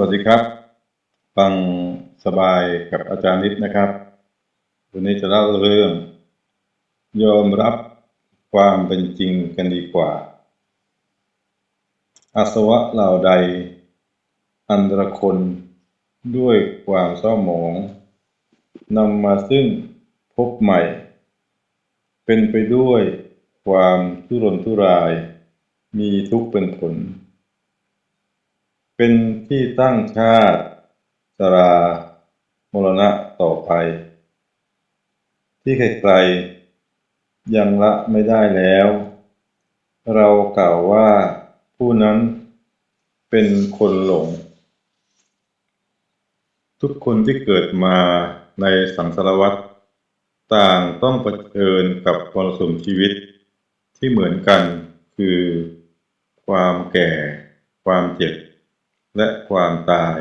วัสดีครับ ฟังสบายกับอาจารย์นิดนะครับ วันนี้จะเล่าเรื่อง ยอมรับความเป็นจริงกันดีกว่า อาสวะเหล่าใด อันตรคนด้วยความเศร้าหมองนำมาซึ่งพบใหม่ เป็นไปด้วยความทุรนทุราย มีทุกข์เป็นผล เป็นที่ตั้งชาติชรามรณะต่อไป ที่ใครๆยังละไม่ได้แล้ว เรากล่าวว่าผู้นั้นเป็นคนหลง ทุกคนที่เกิดมาในสังสารวัฏต่างต้องเผชิญกับมรสุมชีวิตที่เหมือนกันคือความแก่ ความเจ็บ และความตาย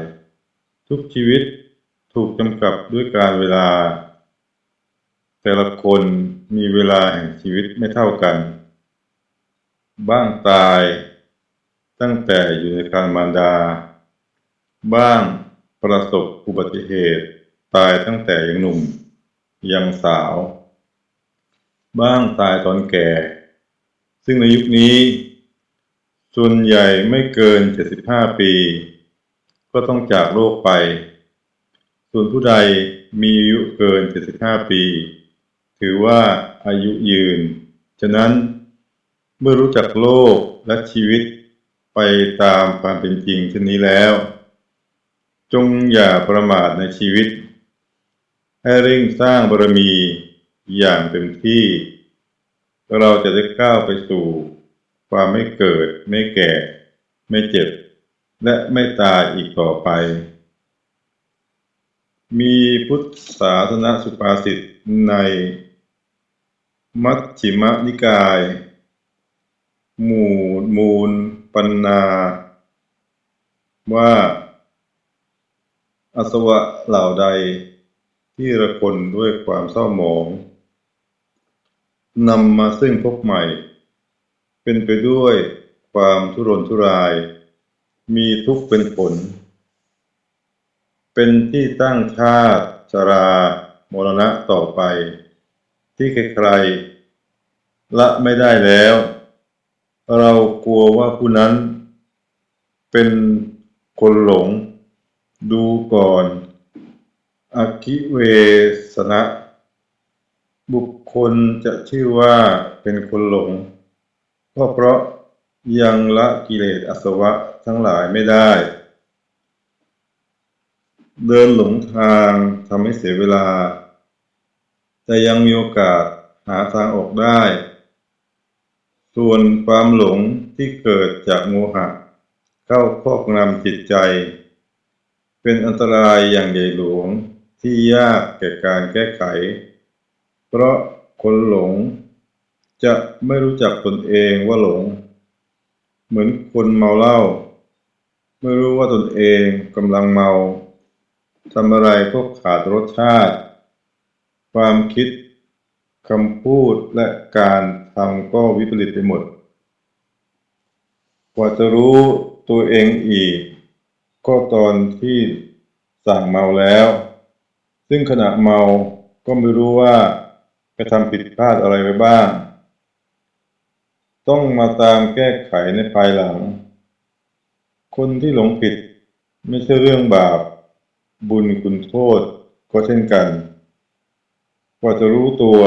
ทุกชีวิตถูกจำกัดด้วยการเวลา แต่ละคนมีเวลาแห่งชีวิตไม่เท่ากัน บ้างตาย ตั้งแต่อยู่ในการมารดา บ้างประสบอุบัติเหตุ ตายตั้งแต่ยังหนุ่ม ยังสาว บ้างตายตอนแก่ ซึ่งในยุคนี้ ส่วนใหญ่ไม่เกิน 75 ปี ก็ต้องจากโลกไป ส่วนผู้ใดมีอายุเกิน 75 ปี ถือว่าอายุยืน ฉะนั้นเมื่อรู้จักโลกและชีวิตไปตามความเป็นจริงเช่นนี้แล้ว จงอย่าประมาทในชีวิต ให้เร่งสร้างบารมีอย่างเต็มที่ เราจะได้ก้าวไปสู่ ความไม่เกิด ไม่แก่ ไม่เจ็บ และไม่ตายอีกต่อไป มีพุทธศาสนสุภาษิตใน มัชฌิมนิกาย หมู่มูล ปัญนา ว่าอาสวะเหล่าใดที่ระคนด้วยความเศร้าหมองนำมาซึ่งพบใหม่ เป็นไปด้วยความทุรนทุราย มีทุกข์เป็นผล เป็นที่ตั้งชาติชรามรณะต่อไป ที่ใครๆละไม่ได้แล้ว เรากลัวว่าผู้นั้น เป็นคนหลง ดูก่อนอคิเวสนะ บุคคลจะชื่อว่าเป็นคนหลง ก็เพราะยังละกิเลสอสวะทั้งหลายไม่ได้ เดินหลงทางทำให้เสียเวลา แต่ยังมีโอกาสหาทางออกได้ ส่วนความหลงที่เกิดจากโมหะ เข้าครอบงำจิตใจ เป็นอันตรายอย่างใหญ่หลวงที่ยากแก่การแก้ไข เพราะคนหลง จะไม่รู้จักตนเองว่าหลง เหมือนคนเมาเหล้าไม่รู้ว่าตนเองกำลังเมาทำอะไรก็ขาดรสชาติ ความคิดคำพูดและการทำก็วิปริตไปหมด กว่าจะรู้ตัวเองอีก ก็ตอนที่สั่งเมาแล้ว ซึ่งขณะเมาก็ไม่รู้ว่าไปทำผิดพลาดอะไรไปบ้าง ต้องมาตามแก้ไขในภายหลัง คนที่หลงผิดไม่ใช่เรื่องบาป บุญคุณโทษก็เช่นกันกว่าจะรู้ตัว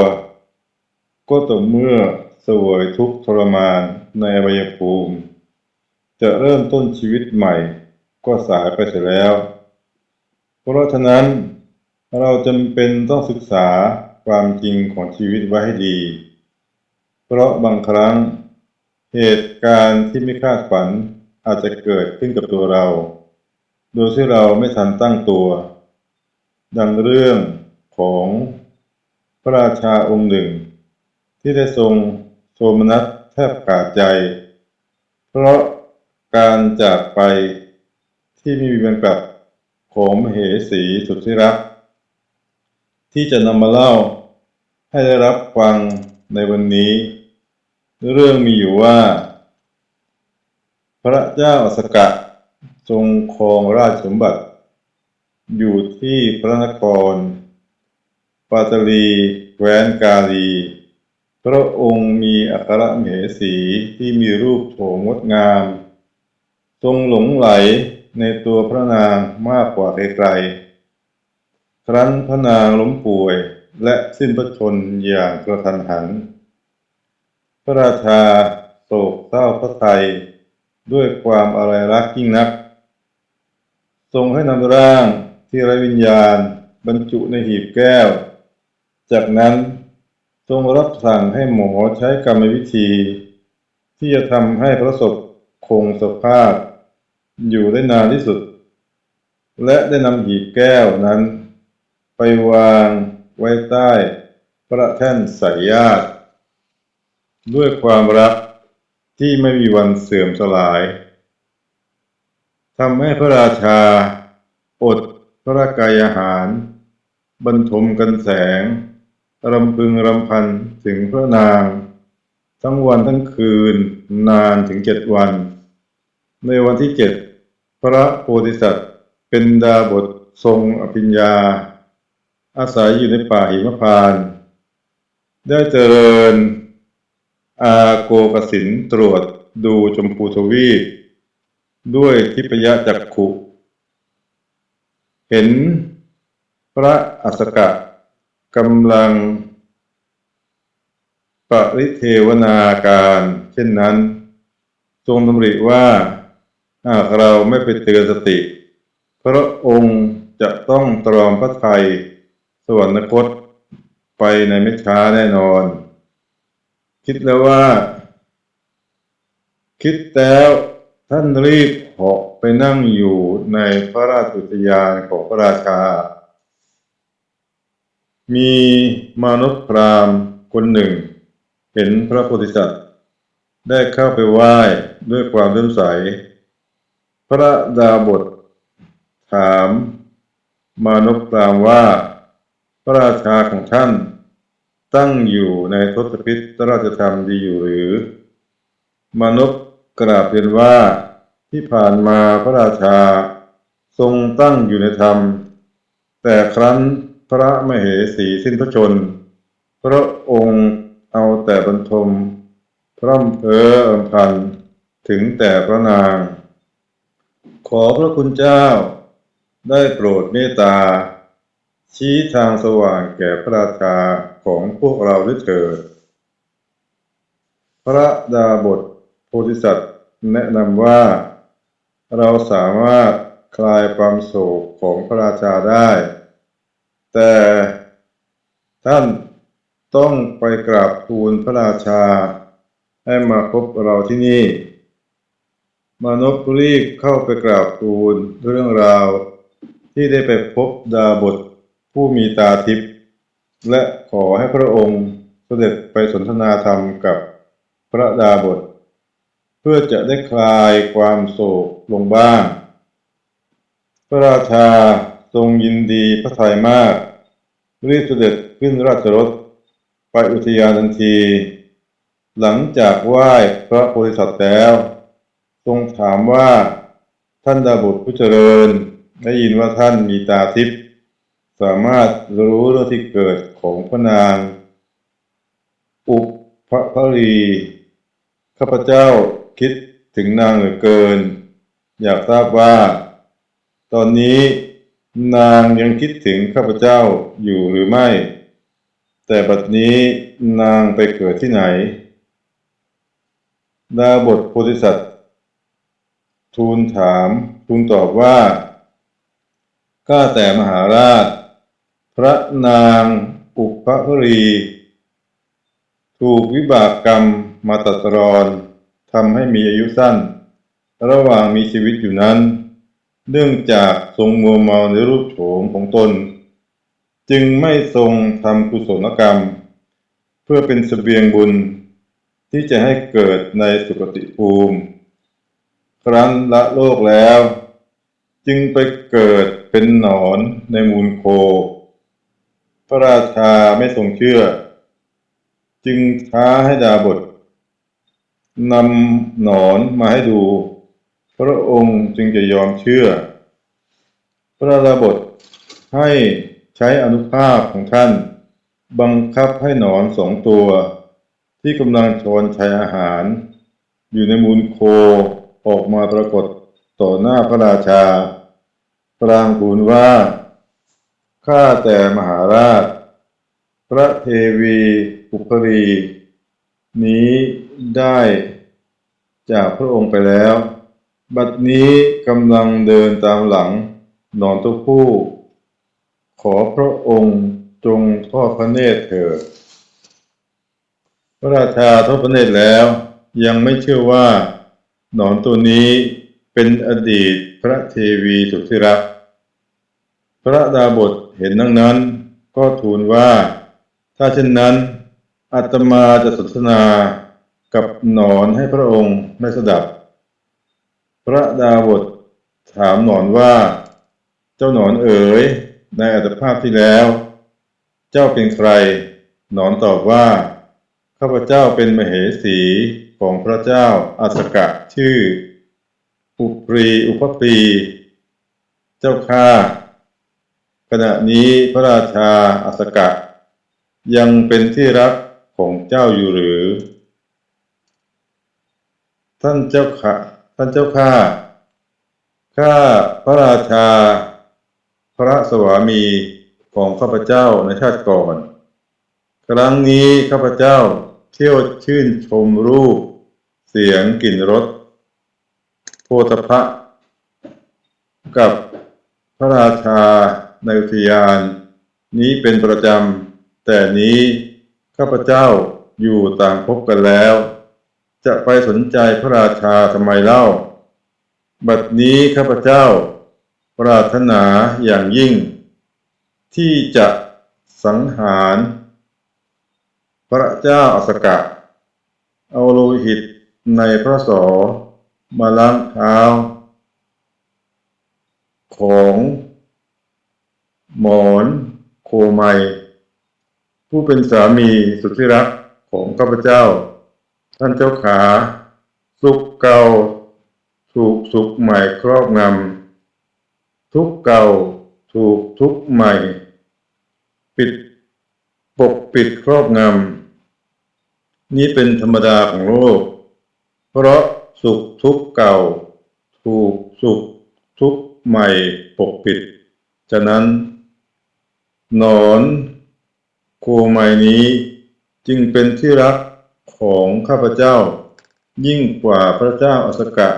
ก็ต่อเมื่อสวยทุกข์ทรมานในอวัยภูมิ จะเริ่มต้นชีวิตใหม่ก็สายไปเสียแล้ว เพราะฉะนั้นเราจำเป็นต้องศึกษาความจริงของชีวิตไว้ให้ดี เพราะบางครั้ง เหตุการณ์ที่ไม่คาดฝันอาจจะเกิดขึ้นกับตัวเรา โดยที่เราไม่ทันตั้งตัว ดังเรื่องของพระราชาองค์หนึ่ง ที่ได้ทรงโทมนัสแทบขาดใจ เพราะการจากไปที่ไม่มีวันกลับของมเหสีสุดที่รัก ที่จะนำมาเล่าให้ได้รับฟังในวันนี้ เรื่องมีอยู่ว่า พระเจ้าอสกะทรงครองราชสมบัติ อยู่ที่พระนคร ปาตลีแคว้นกาลี พระองค์มีอัครมเหสีที่มีรูปโฉมงดงาม ทรงหลงไหลในตัวพระนางมากกว่าใครๆครั้นพระนางล้มป่วยและสิ้นพระชนม์อย่างกระทันหัน ระราชาโศกเศร้าพระทัยด้วยความอะไรรักยิ่งนัก ทรงให้นำร่างที่ไร้วิญญาณบรรจุในหีบแก้ว จากนั้นทรงรับสั่งให้หมอใช้กรรมวิธี ที่จะทำให้พระศพคงสภาพ อยู่ได้นานที่สุด และได้นำหีบแก้วนั้น ไปวางไว้ใต้พระแท่นสายญาติ ด้วยความรักที่ไม่มีวันเสื่อมสลายทำให้พระราชา อดพระกายอาหาร บรรทมกันแสง รำพึงรำพันถึงพระนาง ทั้งวันทั้งคืนนานถึงเจ็ดวัน ในวันที่เจ็ดพระโพธิสัตว์เป็นดาบททรงอภิญญา อาศัยอยู่ในป่าหิมพาน ได้เจริญ อาโกกสินตรวจดูชมพูทวีปด้วยทิพยจักขุ เห็นพระอัสกะกำลัง ปริเทวนาการเช่นนั้น ทรงดำริว่าหากเราไม่ไปเตือนสติ พระองค์จะต้องตรอมพระทัยสวรรคตไปในไม่ช้าแน่นอน คิดแล้วว่า คิดแล้วท่านรีบเหาะไปนั่งอยู่ในพระราชอุทยานของพระราชา มีมนุษย์พรามคนหนึ่ง เห็นพระโพธิสัตว์ ได้เข้าไปไหว้ด้วยความเลื่อมใส พระดาบทถามมนุษย์พรามว่า พระราชาของท่าน ตั้งอยู่ในทศพิธราชธรรมดีอยู่หรือ มนุษย์กราบเรียนว่าที่ผ่านมาพระราชาทรงตั้งอยู่ในธรรม แต่ครั้นพระมเหสีสิ้นพระชน พระองค์เอาแต่บรรทม พร่ำเพ้ออำพันถึงแต่พระนาง ขอพระคุณเจ้า ได้โปรดเมตตา ชี้ทางสว่างแก่พระราชา ของพวกเราด้วยเถิด พระดาบทโพธิสัตว์แนะนำว่า เราสามารถคลายความโศกของพระราชาได้ แต่ท่านต้องไปกราบทูลพระราชา ให้มาพบเราที่นี่ มนุษย์รีบเข้าไปกราบทูลเรื่องราว ที่ได้ไปพบดาบทผู้มีตาทิพย์ และขอให้พระองค์เสด็จไปสนทนาธรรมกับพระดาบท เพื่อจะได้คลายความโศกลงบ้าง พระราชาทรงยินดีพระทัยมาก รีบเสด็จขึ้นราชรถ ไปอุทยานทันที หลังจากไหว้พระโพธิสัตว์แล้ว ทรงถามว่าท่านดาบทผู้เจริญ ได้ยินว่าท่านมีตาทิพย์สามารถรู้เรื่องที่เกิด ของพระนาง อุปภพรีข้าพเจ้าคิดถึงนางเหลือเกิน อยากทราบว่า ตอนนี้นางยังคิดถึงข้าพเจ้าอยู่หรือไม่ แต่บัดนี้นางไปเกิดที่ไหน ดาบทโพธิสัตว์ทูลถามทูลตอบว่า ข้าแต่มหาราช พระนาง อุปภรี ถูกวิบากกรรมมาตัดรอนทำให้มีอายุสั้น ระหว่างมีชีวิตอยู่นั้น เนื่องจากทรงมัวเมาในรูปโฉมของตน จึงไม่ทรงทำกุศลกรรม เพื่อเป็นเสบียงบุญที่จะให้เกิดในสุคติภูมิ ครั้นละโลกแล้ว จึงไปเกิดเป็นหนอนในมูลโค พระราชาไม่ทรงเชื่อ จึงท้าให้ดาบทนำหนอนมาให้ดู พระองค์จึงจะยอมเชื่อ พระดาบทให้ใช้อนุภาพของท่าน บังคับให้หนอนสองตัว ที่กำลังชอนชัยอาหาร อยู่ในมูลโคออกมาปรากฏต่อหน้าพระราชาพรางทูลว่า ข้าแต่มหาราช พระเทวีอุปรี นี้ได้จากพระองค์ไปแล้ว บัดนี้กำลังเดินตามหลังนอนตัวผู้ ขอพระองค์จงทอดพระเนตรเถิดพระราชาทอดพระเนตรแล้ว ยังไม่เชื่อว่า หนอนตัวนี้เป็นอดีตพระเทวีสุดที่รัก พระดาบท เห็นดังนั้นก็ทูลว่า ถ้าเช่นนั้นอาตมาจะสนทนากับหนอนให้พระองค์ได้สดับ พระดาบทถามหนอนว่า เจ้าหนอนเอ๋ย ในอัตภาพที่แล้ว เจ้าเป็นใคร หนอนตอบว่า ข้าพเจ้าเป็นมเหสีของพระเจ้าอาสกะชื่อ อุปรีอุปปี เจ้าข้า ขณะนี้พระราชาอาสกะ ยังเป็นที่รักของเจ้าอยู่หรือ ท่านเจ้าข้าท่านเจ้าข้าข้าพระราชา พระสวามีของข้าพเจ้าในชาติก่อน ครั้งนี้ข้าพเจ้าเที่ยวชื่นชมรูป เสียงกลิ่นรสโพธพะ กับพระราชา ในอุทยาน นี้เป็นประจำ แต่นี้ข้าพเจ้าอยู่ต่างพบกันแล้ว จะไปสนใจพระราชาทำไมเล่า บัดนี้ข้าพเจ้า ปรารถนาอย่างยิ่ง ที่จะสังหาร พระเจ้าอสกะ เอาโลหิตในพระสอมาล้างเท้าของ หมอนโคไมผู้เป็นสามีสุดที่รักของข้าพเจ้า ท่านเจ้าขา สุขเก่าถูกสุขใหม่ครอบงำทุกข์เก่าถูกทุกข์ใหม่ ปิดปกปิดครอบงำนี้เป็นธรรมดาของโลก เพราะสุขทุกข์เก่า ถูกสุขทุกข์ใหม่ปกปิด ฉะนั้น หนอนโคไมนี้จึงเป็นที่รักของข้าพเจ้า ยิ่งกว่าพระเจ้าอสกะ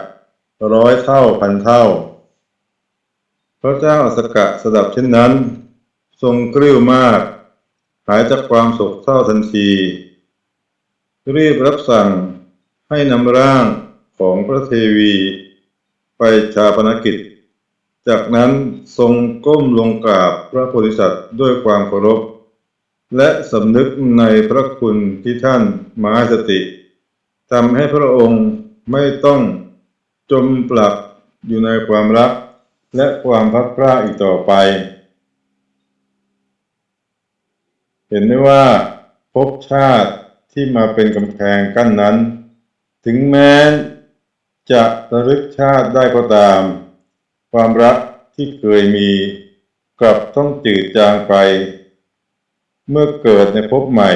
ร้อยเท่าพันเท่า พระเจ้าอสกะสดับเช่นนั้น ทรงกริ้วมาก หายจากความโศกเศร้าทันที รีบรับสั่งให้นำร่างของพระเทวี ไปชาปนกิจ จากนั้นทรงก้มลงกราบพระโพธิสัตว์ด้วยความเคารพ และสำนึกในพระคุณที่ท่านมาให้สติทำให้พระองค์ไม่ต้องจมปลักอยู่ในความรัก และความพักพลาอีกต่อไป เห็นได้ว่าภพชาติที่มาเป็นกำแพงกั้นนั้น ถึงแม้จะระลึกชาติได้ก็ตาม ความรักที่เคยมีกลับต้องจืดจางไป เมื่อเกิดในภพใหม่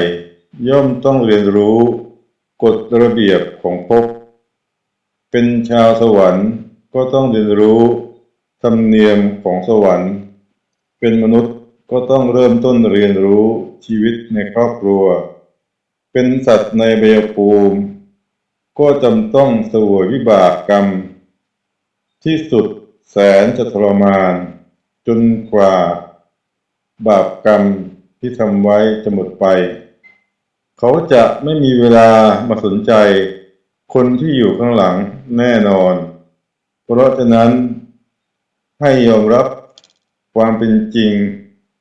ย่อมต้องเรียนรู้กฎระเบียบของภพเป็นชาวสวรรค์ก็ต้องเรียนรู้ธรรมเนียมของสวรรค์ เป็นมนุษย์ก็ต้องเริ่มต้นเรียนรู้ชีวิตในครอบครัว เป็นสัตว์ในเบยภูมิก็จำต้องสวยวิบากกรรม ที่สุด แสนจะทรมาน จนกว่า บาปกรรมที่ทำไว้จะหมดไป เขาจะไม่มีเวลามาสนใจ คนที่อยู่ข้างหลังแน่นอน เพราะฉะนั้นให้ยอมรับความเป็นจริง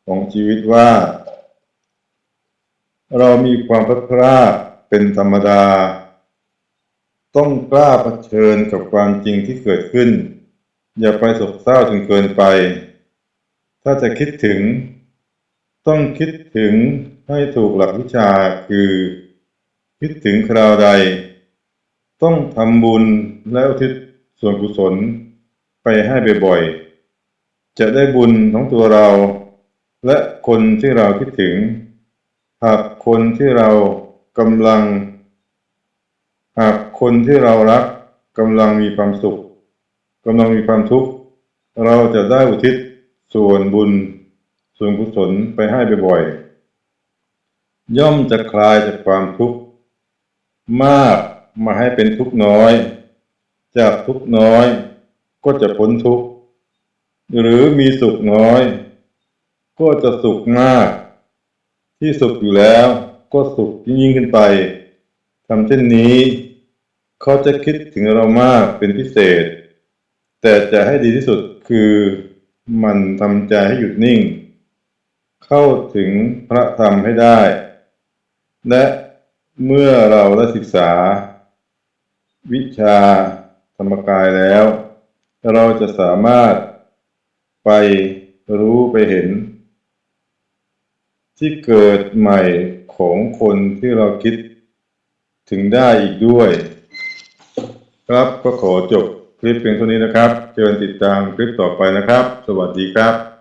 ของชีวิตว่า เรามีความพลาดพลาดเป็นธรรมดา ต้องกล้าเผชิญกับความจริงที่เกิดขึ้น อย่าไปโศกเศร้าจนเกินไป ถ้าจะคิดถึง ต้องคิดถึงให้ถูกหลักวิชาคือ คิดถึงคราวใด ต้องทำบุญและอุทิศส่วนกุศลไปให้บ่อยๆ จะได้บุญของตัวเรา และคนที่เราคิดถึง หากคนที่เรากำลัง หากคนที่เรารักกำลังมีความสุข กำลังมีความทุกข์เราจะได้อุทิศส่วนบุญส่วนกุศลไปให้บ่อยๆย่อมจะคลายจากความทุกข์มากมาให้เป็นทุกข์น้อย จากทุกข์น้อย ก็จะพ้นทุกข์หรือมีสุขน้อย ก็จะสุขมาก ที่สุขอยู่แล้วก็สุขยิ่งขึ้นไปทำเช่นนี้ เขาจะคิดถึงเรามากเป็นพิเศษ แต่จะให้ดีที่สุดคือมันทำใจให้หยุดนิ่ง เข้าถึงพระธรรมให้ได้ และเมื่อเราได้ศึกษา วิชาธรรมกายแล้ว เราจะสามารถไปรู้ไปเห็น ที่เกิดใหม่ของคนที่เราคิดถึงได้อีกด้วย ครับก็ขอจบ ลิปเพียงเท่านี้นะครับ เชิญติดตามคลิปต่อไปนะครับ สวัสดีครับ